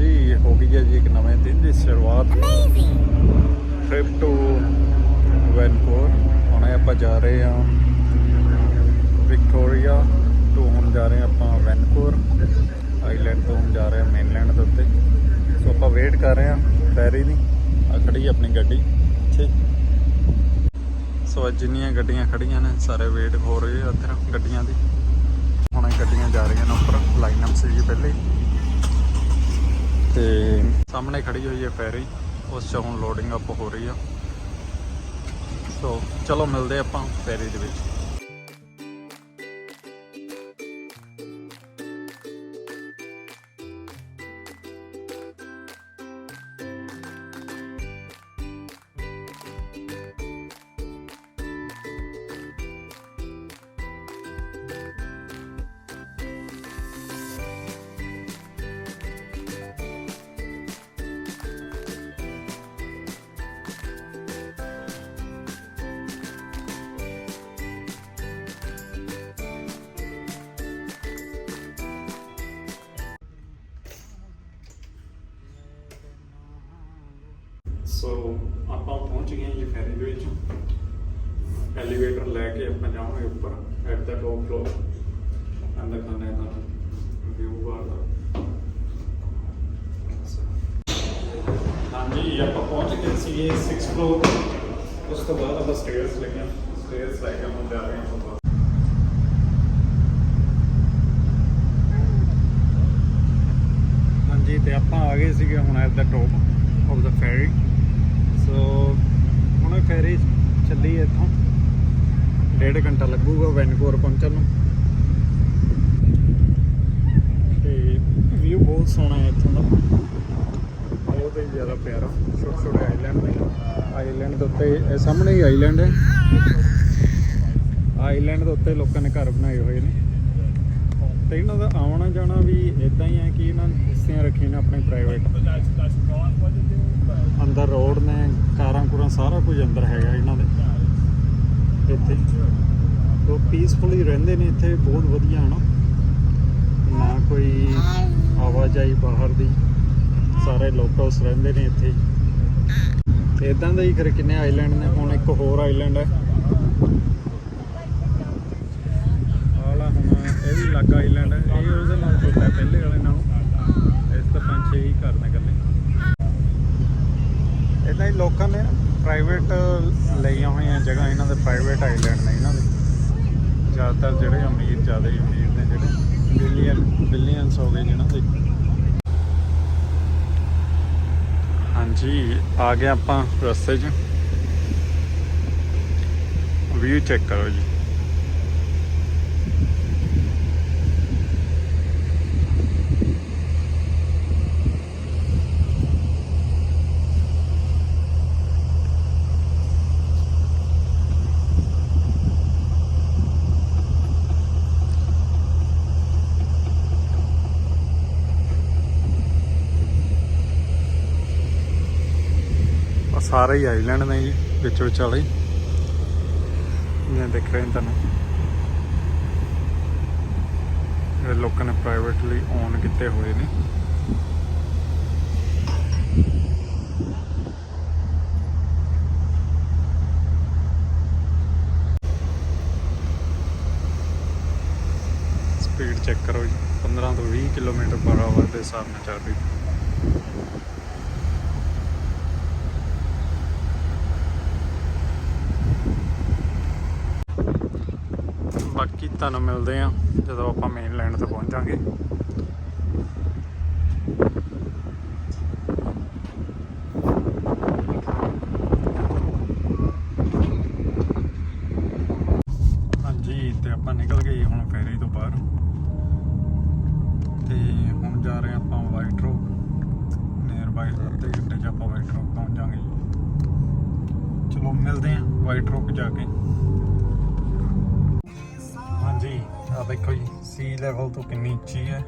ਹਾਂਜੀ ਹੋ ਗਈ ਹੈ ਜੀ ਇੱਕ ਨਵੇਂ ਦਿਨ ਦੀ ਸ਼ੁਰੂਆਤ। ਟ੍ਰਿਪ ਟੂ ਵੈਨਕੂਵਰ ਹੁਣ ਆਪਾਂ ਜਾ ਰਹੇ ਹਾਂ ਵਿਕਟੋਰੀਆ ਤੋਂ ਹੁਣ ਜਾ ਰਹੇ ਹਾਂ ਆਪਾਂ ਵੈਨਕੂਵਰ ਆਈਲੈਂਡ ਤੋਂ ਹੁਣ ਜਾ ਰਹੇ ਹਾਂ ਮੇਨਲੈਂਡ ਦੇ ਉੱਤੇ। ਸੋ ਆਪਾਂ ਵੇਟ ਕਰ ਰਹੇ ਹਾਂ ਫੈਰੀ ਦੀ। ਆ ਖੜੀ ਆਪਣੀ ਗੱਡੀ। ਇੱਥੇ ਸੋ ਅੱਜ ਜਿੰਨੀਆਂ ਗੱਡੀਆਂ ਖੜੀਆਂ ਨੇ ਸਾਰੇ ਵੇਟ ਹੋ ਰਹੇ ਆ ਇੱਧਰ ਗੱਡੀਆਂ ਦੀ। ਹੁਣ ਗੱਡੀਆਂ ਜਾ ਰਹੀਆਂ ਨੇ ਉੱਪਰ ਲਾਈਨ ਅਪ ਸੀ ਪਹਿਲੇ ਹੀ। ਤੇ ਸਾਹਮਣੇ ਖੜੀ ਹੋਈ ਹੈ ਫੈਰੀ, ਉਸ 'ਚ ਹੁਣ ਲੋਡਿੰਗ ਅਪ ਹੋ ਰਹੀ ਆ। ਸੋ ਚਲੋ ਮਿਲਦੇ ਆਪਾਂ ਫੈਰੀ ਦੇ ਵਿੱਚ। ਸੋ ਆਪਾਂ ਪਹੁੰਚ ਗਏ ਹਾਂ ਜੀ ਫੈਰੀ ਦੇ ਵਿੱਚ। ਐਲੀਵੇਟਰ ਲੈ ਕੇ ਆਪਾਂ ਜਾਵਾਂਗੇ ਉੱਪਰ ਐਟ ਦਾ ਟੌਪ ਫਲੋਰ ਅੰਦਰ ਖਾਣੇ ਦਾ ਵਿਊ ਵਾਲਾ ਹਾਂਜੀ, ਆਪਾਂ ਪਹੁੰਚ ਗਏ ਸੀ 6 ਫਲੋਰ ਉਸ ਤੋਂ ਬਾਅਦ ਆਪਾਂ ਸਟੇਅਰਸ ਲਈਆਂ ਸਟੇਅਰਸ ਲੈ ਕੇ ਆਪਾਂ ਜਾ ਰਹੇ ਹਾਂ ਉੱਪਰ ਹਾਂਜੀ, ਤੇ ਆਪਾਂ ਆ ਗਏ ਸੀਗੇ ਹੁਣ at the top of the ferry so ਹੁਣ ਫੈਰੀ ਚੱਲੀ ਇੱਥੋਂ। ਡੇਢ ਘੰਟਾ ਲੱਗੂਗਾ ਵੈਨਕੂਵਰ ਪਹੁੰਚਣ ਨੂੰ। ਤੇ ਵਿਊ ਬਹੁਤ ਸੋਹਣਾ ਹੈ ਇੱਥੋਂ ਦਾ। ਬਹੁਤ ਹੀ ਜ਼ਿਆਦਾ ਪਿਆਰਾ ਛੋਟੇ ਛੋਟੇ ਆਈਲੈਂਡ ਨੇ। ਆਈਲੈਂਡ ਦੇ ਉੱਤੇ ਸਾਹਮਣੇ ਹੀ ਆਈਲੈਂਡ ਹੈ। ਆਈਲੈਂਡ ਦੇ ਉੱਤੇ ਲੋਕਾਂ ਨੇ ਘਰ ਬਣਾਏ ਹੋਏ ਨੇ। ਤੇ ਇਹਨਾਂ ਦਾ ਆਉਣਾ ਜਾਣਾ ਵੀ ਇਦਾਂ ਹੀ ਹੈ ਕਿ ਇਹਨਾਂ ਨੇ ਹਿੱਸਿਆਂ ਰੱਖੀਆਂ ਨੇ ਆਪਣੇ ਪ੍ਰਾਈਵੇਟ ਅੰਦਰ ਰੋਡ ਨੇ, ਕਾਰਾਂ ਕੁਰਾਂ ਸਾਰਾ ਕੁਝ ਅੰਦਰ ਹੈਗਾ ਇਹਨਾਂ ਦੇ। ਇੱਥੇ। ਉਹ ਪੀਸਫੁਲੀ ਰਹਿੰਦੇ ਨੇ ਇੱਥੇ, ਬਹੁਤ ਵਧੀਆ ਹਨਾ। ਨਾ ਕੋਈ ਆਵਾਜਾਈ ਬਾਹਰ ਦੀ, ਸਾਰੇ ਲੋਕਲਸ ਰਹਿੰਦੇ ਨੇ ਇੱਥੇ। ਤੇ ਇਦਾਂ ਦੇ ਹੀ ਕਰ ਕਿੰਨੇ ਆਈਲੈਂਡ ਨੇ, ਹੁਣ ਇੱਕ ਹੋਰ ਆਈਲੈਂਡ ਹੈ। ਆਲਾ ਹੁਣ ਇਹ ਵੀ ਲੱਗ ਆਈਲੈਂਡ ਹੈ ਇਹ ਉਹਦੇ ਨਾਲ ਛੋਟਾ ਹੈ ਪਹਿਲੇ ਵਾਲੇ ਨਾਲੋਂ ਇਸ ਤਾਂ ਪੰਜ ਛੇ ਹੀ ਘਰ ਨੇ ਇਕੱਲੇ ਇਦਾਂ ਹੀ ਲੋਕਾਂ ਨੇ ਪ੍ਰਾਈਵੇਟ ਲਈਆਂ ਹੋਈਆਂ ਜਗ੍ਹਾ ਇਹਨਾਂ ਦੇ ਪ੍ਰਾਈਵੇਟ ਆਈਲੈਂਡ ਨੇ ਇਹਨਾਂ ਦੇ। ਜ਼ਿਆਦਾਤਰ ਜਿਹੜੇ ਅਮੀਰ, ਜ਼ਿਆਦਾ ਹੀ ਅਮੀਰ ਨੇ ਜਿਹੜੇ। ਬਿਲੀਅਨ, ਬਿਲੀਅਨਸ ਹੋ ਗਏ ਜਿਹਨਾਂ ਦੇ। ਹਾਂਜੀ, ਆ ਗਏ ਆਪਾਂ ਰਸਤੇ 'ਚ। ਵਿਊ ਚੈੱਕ ਕਰੋ ਜੀ। ਸਾਰੇ ਹੀ ਆਈਲੈਂਡ ਨੇ ਜੀ, ਵਿੱਚ ਵਿੱਚ ਵਾਲੇ ਇਹ ਦੇਖ ਰਹੇ ਤੁਹਾਨੂੰ। ਇਹ ਲੋਕਾਂ ਨੇ ਪ੍ਰਾਈਵੇਟਲੀ ਓਨ ਕੀਤੇ ਹੋਏ ਨੇ। ਸਪੀਡ ਚੈੱਕ ਕਰੋ ਜੀ 15 ਤੋਂ 20 ਕਿਲੋਮੀਟਰ ਪਰ ਆਵਰ ਦੇ ਹਿਸਾਬ ਨਾਲ ਚੱਲ ਰਹੀ ਬਾਕੀ ਤੁਹਾਨੂੰ ਮਿਲਦੇ ਆ ਜਦੋਂ ਆਪਾਂ ਮੇਨ ਲੈਂਡ ਤੇ ਪਹੁੰਚਾਂਗੇ। ਹਾਂਜੀ, ਤੇ ਆਪਾਂ ਨਿਕਲ ਗਏ ਹੁਣ ਫੈਰੀ ਤੋਂ ਬਾਹਰ। ਤੇ ਹੁਣ ਜਾ ਰਹੇ ਆਪਾਂ ਵਾਈਟ ਰੋਕ ਨੀਅਰ ਬਾਈ ਅੱਧੇ ਘੰਟੇ ਚ ਆਪਾਂ ਵਾਈਟ ਰੋਕ ਪਹੁੰਚ ਜਾਾਂਗੇ ਚਲੋ, ਮਿਲਦੇ ਆ ਵਾਈਟ ਰੋਕ ਜਾ ਕੇ। ਸੀ ਲੈਵਲ ਤੋਂ ਕਿੰਨੀ ਉੱਚੀ ਹੈ?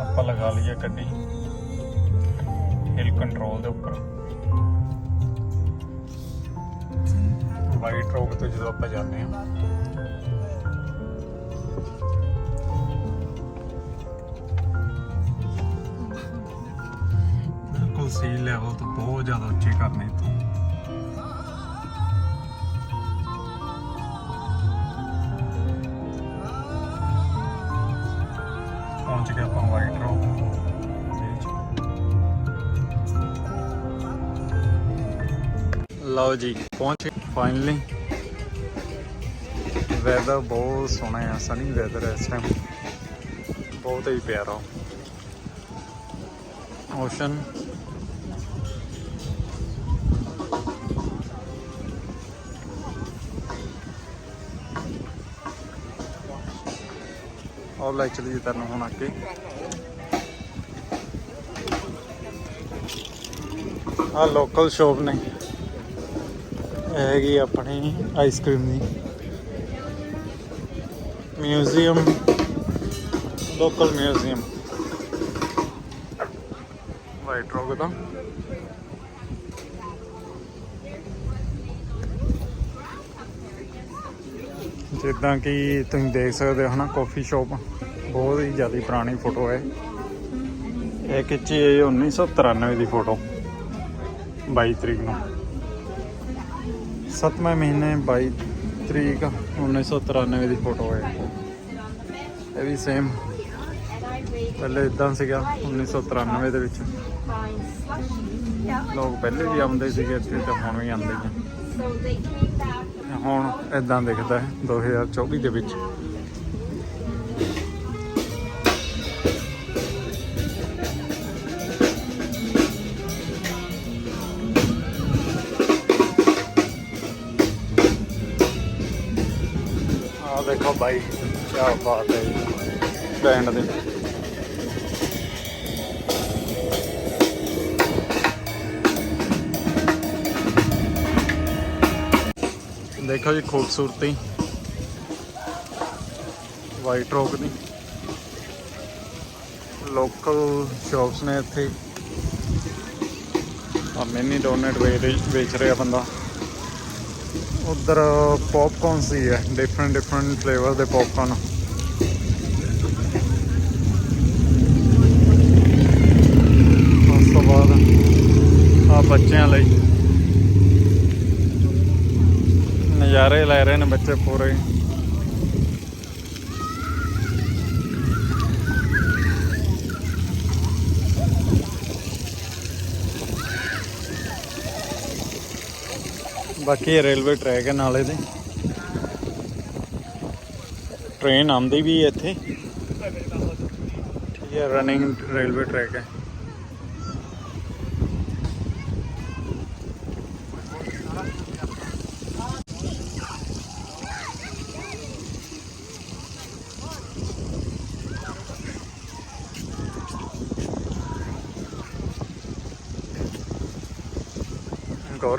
ਆਪਾਂ ਲਗਾ ਲਈਏ ਗੱਡੀ। ਹਿਲ ਕੰਟਰੋਲ ਦੇ ਉੱਪਰ। ਵਾਈਟ ਰੋਕ ਤੋਂ ਜਦੋਂ ਆਪਾਂ ਜਾਂਦੇ ਹਾਂ। ਸੀ ਲੈਵਲ ਤੋਂ ਬਹੁਤ ਜ਼ਿਆਦਾ ਉੱਚੇ ਕਰਨੇ ਤੋਂ ਪਹੁੰਚ ਗਏ ਆਪਾਂ ਵਾਈਟ ਰੋਕ ਲਓ ਜੀ, ਪਹੁੰਚ ਫਾਈਨਲੀ ਵੈਦਰ ਬਹੁਤ ਸੋਹਣਾ ਹੈ ਸਨੀ ਵੈਦਰ ਹੈ ਇਸ ਟਾਈਮ ਬਹੁਤ ਹੀ ਪਿਆਰਾ। ਓਸ਼ਨ ਔਰ ਲੈ ਚਲੀ ਤੁਹਾਨੂੰ ਹੁਣ ਅੱਗੇ ਆ ਲੋਕਲ ਸ਼ੋਪ ਨੇ। ਇਹ ਹੈਗੀ ਆਪਣੀ ਆਈਸਕ੍ਰੀਮ ਦੀ। Museum local museum White Rock ਦਾ ਜਿੱਦਾਂ ਕਿ ਤੁਸੀਂ ਦੇਖ ਸਕਦੇ ਹੋ ਨਾ ਕਾਫੀ ਸ਼ਾਪ ਬਹੁਤ ਹੀ ਜ਼ਿਆਦਾ ਪੁਰਾਣੀ ਫੋਟੋ ਹੈ। ਇਹ ਖਿੱਚੀ ਹੈ 1993 ਦੀ ਫੋਟੋ 22 ਤਰੀਕ ਨੂੰ। 7ਵੇਂ ਮਹੀਨੇ 22 ਤਰੀਕ 1993 ਦੀ ਫੋਟੋ ਹੈ। ਇਹ ਵੀ ਸੇਮ ਪਹਿਲੇ ਇਦਾਂ ਸੀਗਾ 1993 ਦੇ ਵਿੱਚ। ਲੋਕ ਪਹਿਲੇ ਵੀ ਆਉਂਦੇ ਸੀਗੇ ਇੱਥੇ ਤੇ ਹੁਣ ਵੀ ਆਉਂਦੇ ਨੇ। So they came back. ਹੁਣ ਇਦਾਂ ਦਿਖਦਾ ਹੈ 2024 ਦੇ ਵਿੱਚ। ਬਾਈ ਕੀ ਬਾਤ ਹੈ ਬੈਂਡ ਦੇ। ਦੇਖੋ ਜੀ ਖੂਬਸੂਰਤੀ। ਵਾਈਟ ਰੌਕ ਦੀ। ਲੋਕਲ ਸ਼ਾਪਸ ਨੇ ਇੱਥੇ। ਆ ਮਿੰਨੀ ਡੋਨਟ ਵੇਚ ਰਿਹਾ ਬੰਦਾ। ਉਧਰ ਪੌਪਕੌਰਨ ਸੀ ਹੈ ਡਿਫਰੈਂਟ ਡਿਫਰੈਂਟ ਫਲੇਵਰ ਦੇ ਪੌਪਕੌਰਨ ਉਸ ਤੋਂ ਬਾਅਦ ਆ ਬੱਚਿਆਂ ਲਈ ਨਜ਼ਾਰੇ ਲੈ ਰਹੇ ਨੇ ਬੱਚੇ ਪੂਰੇ। ਬਾਕੀ ਇਹ ਰੇਲਵੇ ਟਰੈਕ ਹੈ ਨਾਲੇ ਦੇ। ਟ੍ਰੇਨ ਆਉਂਦੀ ਵੀ ਹੈ ਇੱਥੇ। ਠੀਕ ਹੈ ਰਨਿੰਗ ਰੇਲਵੇ ਟਰੈਕ ਹੈ।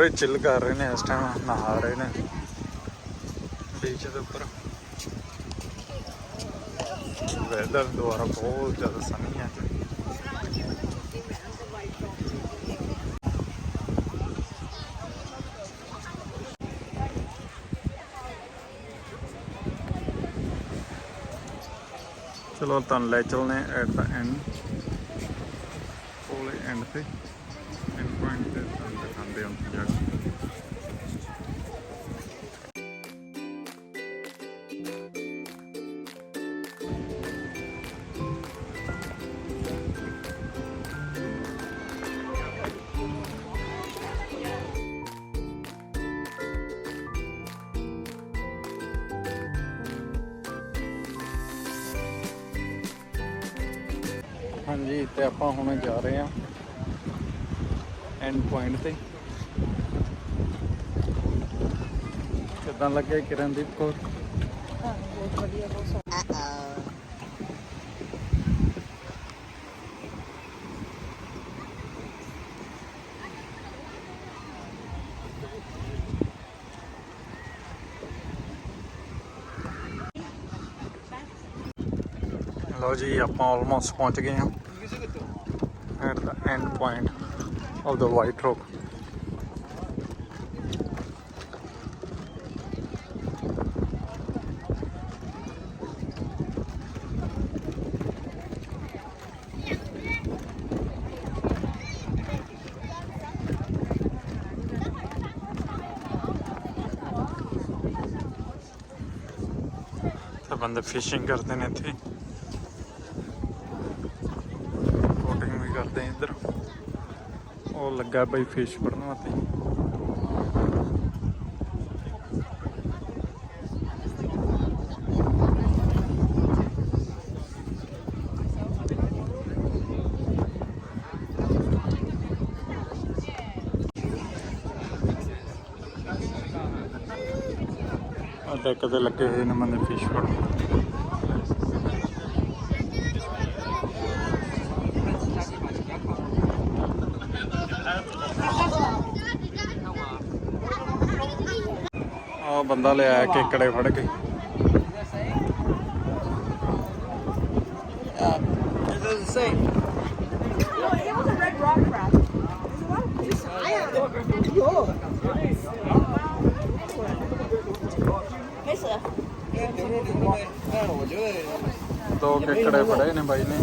ਗੌਰੇ ਚਿੱਲ ਕਰ ਰਹੇ ਨੇ, ਇਸ ਟਾਈਮ ਨਹਾ ਰਹੇ ਨੇ। ਬੀਚ ਦੇ ਉੱਪਰ। ਵੈਦਰ ਦੁਆਰਾ ਬਹੁਤ ਜ਼ਿਆਦਾ ਸਨੀ ਹੈ। ਚਲੋ ਤੁਹਾਨੂੰ ਲੈ ਚਲਨੇ ਐਟ ਦਾ ਐਂਡ ਕੋਲੇ ਐਂਡ ਤੇ। ਤੇ ਆਪਾਂ ਹੁਣ ਜਾ ਰਹੇ ਹਾਂ ਐਂਡ ਪੁਆਇੰਟ ਤੇ। ਕਿੱਦਾਂ ਲੱਗਿਆ ਕਿਰਨਦੀਪ ਕੌਰ? ਬਹੁਤ ਵਧੀਆ ਬਹੁਤ ਸੋਹਣਾ ਲਓ ਜੀ, ਆਪਾਂ ਆਲਮੋਸਟ ਪਹੁੰਚ ਗਏ ਹਾਂ। at the end point of the White rope. बंदे फिशिंग करते नहीं थे ਬੋਟਿੰਗ ਆ ਇੱਧਰ ਉਹ ਲੱਗਾ ਬਈ ਫਿਸ਼ ਫੜਨ ਵਾਸਤੇ। ਆ ਡੈਕ ਤੇ ਲੱਗੇ ਹੋਏ ਨੇ ਬੰਦੇ ਫਿਸ਼ ਫੜਨ। ਬੰਦਾ ਲਿਆਇਆ ਕੇਕੜੇ ਫੜ ਕੇ ਦੋ ਕੇਕੜੇ ਫੜੇ ਨੇ ਬਾਈ ਨੇ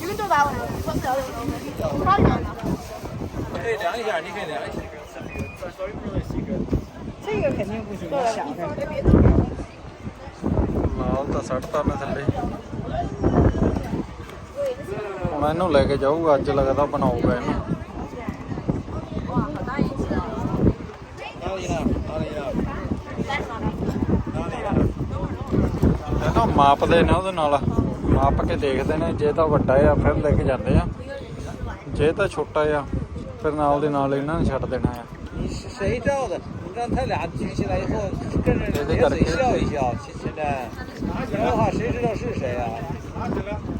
You can do that one. What's the other one? Probably not enough. 可以量一下，你可以量一下。这个肯定不行，小的。 ਲਾਲ ਤਾਂ ਸੜਤਾ ਨੇ ਥੱਲੇ ਹੁਣ ਇਹਨੂੰ ਲੈ ਕੇ ਜਾਊਗਾ ਅੱਜ ਲੱਗਦਾ ਬਣਾਊਗਾ ਇਹਨੂੰ 哇，好大一只啊！哪里呢？哪里呢？来哪个？哪里呢？ਇਹ ਨਾ ਮਾਪਦੇ ਨੇ ਉਹਦੇ ਨਾਲ ਮਾਪ ਕੇ ਦੇਖਦੇ ਨੇ ਜੇ ਤਾਂ ਵੱਡਾ ਆ ਫਿਰ ਲੈ ਕੇ ਜਾਂਦੇ ਆ ਜੇ ਤਾਂ ਛੋਟਾ ਆ ਫਿਰ ਨਾਲ ਦੇ ਨਾਲ ਇਹਨਾਂ ਨੇ ਛੱਡ ਦੇਣਾ ਆ 你是谁照的？你让他俩举起来以后，跟着咧嘴笑一笑。现在，不然的话谁知道是谁啊？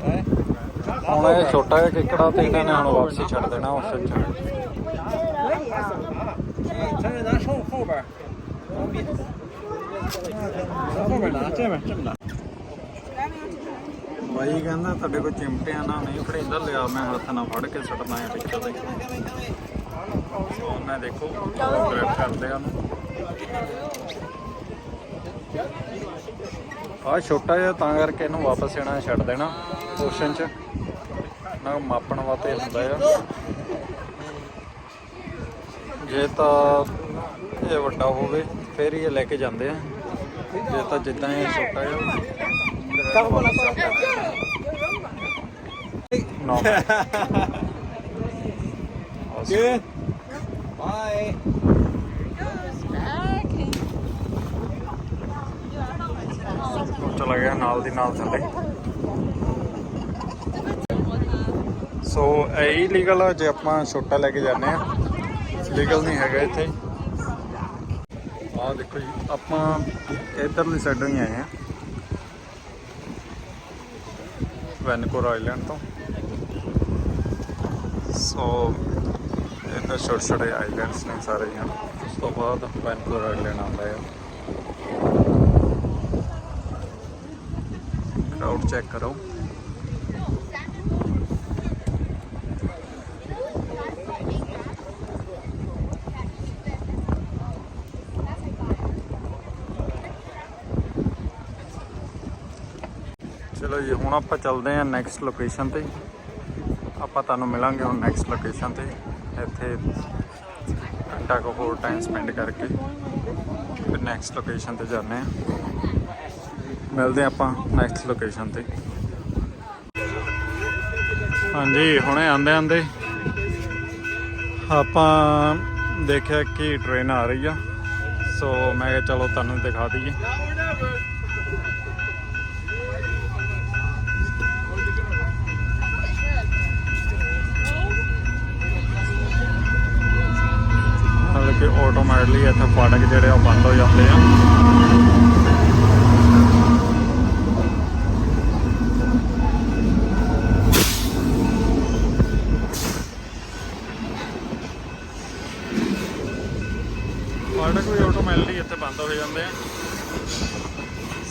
哎，拿 ਹੁਣ 后 ਇਹ 边。 ਛੋਟਾ ਜਿਹਾ ਕਿੱਕੜਾ ਤੇ ਇਹਨਾਂ ਨੇ ਹੁਣ ਵਾਪਸੀ ਛੱਡ ਦੇਣਾ ਉਸ ਵਿੱਚ 可以啊。嗯，咱们拿手后边，往边，从后边拿，这边这么拿。 ਬਾਈ ਕਹਿੰਦਾ ਤੁਹਾਡੇ ਕੋਲ ਚਿਮਟਿਆਂ ਨਾਲ ਨਹੀਂ ਫੜੀਂਦਾ ਲਿਆ, ਮੈਂ ਹੱਥ ਨਾਲ ਫੜ ਕੇ ਛੱਡਣਾ ਹੈ ਟਿੱਕਾ ਦੇ ਉਹਨੇ ਦੇਖੋ ਗ੍ਰਿਪ ਕਰਦੇ ਆ ਆ ਛੋਟਾ ਜਿਹਾ, ਤਾਂ ਕਰਕੇ ਇਹਨੂੰ ਵਾਪਸ ਇਹਨਾਂ ਛੱਡ ਦੇਣਾ ਓਸ਼ਨ ਚ। ਨਾ ਮਾਪਣ ਵਾਸਤੇ ਹੁੰਦਾ ਆ। ਜੇ ਤਾਂ ਇਹ ਵੱਡਾ ਹੋਵੇ, ਫਿਰ ਹੀ ਇਹ ਲੈ ਕੇ ਜਾਂਦੇ ਆ। ਜੇ ਤਾਂ ਜਿੱਦਾਂ ਇਹ ਛੋਟਾ ਜਿਹਾ No. Good. Bye. ਚਲਾ ਗਿਆ ਨਾਲ ਦੀ ਨਾਲ ਥੱਲੇ ਸੋ ਇਹ ਲੀਗਲ ਆ, ਜੇ ਆਪਾਂ ਛੋਟਾ ਲੈ ਕੇ ਜਾਂਦੇ ਆ ਲੀਗਲ ਨਹੀਂ ਹੈਗਾ ਇੱਥੇ ਆਹ ਦੇਖੋ ਜੀ, ਆਪਾਂ ਇਧਰਲੀ ਸਾਈਡੋਂ ਹੀ ਆਏ ਆ ਵੈਨਕੂਵਰ ਆਈਲੈਂਡ ਤੋਂ। ਸੋ ਇਹਨਾਂ ਛੋਟੇ ਛੋਟੇ ਆਈਲੈਂਡਸ ਨੇ ਸਾਰੇ ਹੀ ਹਨ ਉਸ ਤੋਂ ਬਾਅਦ ਵੈਨਕੂਵਰ ਆਈਲੈਂਡ ਆਉਂਦਾ ਹੈ ਕਰਾਊਡ ਚੈੱਕ ਕਰੋ। ਚਲੋ ਜੀ, ਹੁਣ ਆਪਾਂ ਚੱਲਦੇ ਹਾਂ ਨੈਕਸਟ ਲੋਕੇਸ਼ਨ ਤੇ। ਆਪਾਂ ਤੁਹਾਨੂੰ ਮਿਲਾਂਗੇ ਹੁਣ ਨੈਕਸਟ ਲੋਕੇਸ਼ਨ ਤੇ। ਇੱਥੇ ਘੰਟਾ ਕੁ ਹੋਰ ਟਾਈਮ ਸਪੈਂਡ ਕਰਕੇ ਫਿਰ ਨੈਕਸਟ ਲੋਕੇਸ਼ਨ ਤੇ ਜਾਂਦੇ ਹਾਂ। ਮਿਲਦੇ ਹਾਂ ਆਪਾਂ ਨੈਕਸਟ ਲੋਕੇਸ਼ਨ ਤੇ। ਹਾਂਜੀ, ਹੁਣੇ ਆਂਦੇ ਆਂਦੇ ਆਪਾਂ ਦੇਖਿਆ ਕਿ ਟ੍ਰੇਨ ਆ ਰਹੀ ਆ। ਸੋ ਮੈਂ ਕਿਹਾ ਚਲੋ ਤੁਹਾਨੂੰ ਦਿਖਾ ਦਈਏ। ਮਤਲਬ ਕਿ ਆਟੋਮੈਟਿਕਲੀ ਇੱਥੇ ਫਾਟਕ ਜਿਹੜੇ ਆ ਉਹ ਬੰਦ ਹੋ ਜਾਂਦੇ ਆ। ਫਾਟਕ ਵੀ ਆਟੋਮੈਟਿਕਲੀ ਇੱਥੇ ਬੰਦ ਹੋ ਜਾਂਦੇ ਆ।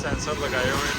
ਸੈਂਸਰ ਲਗਾਏ ਹੋਏ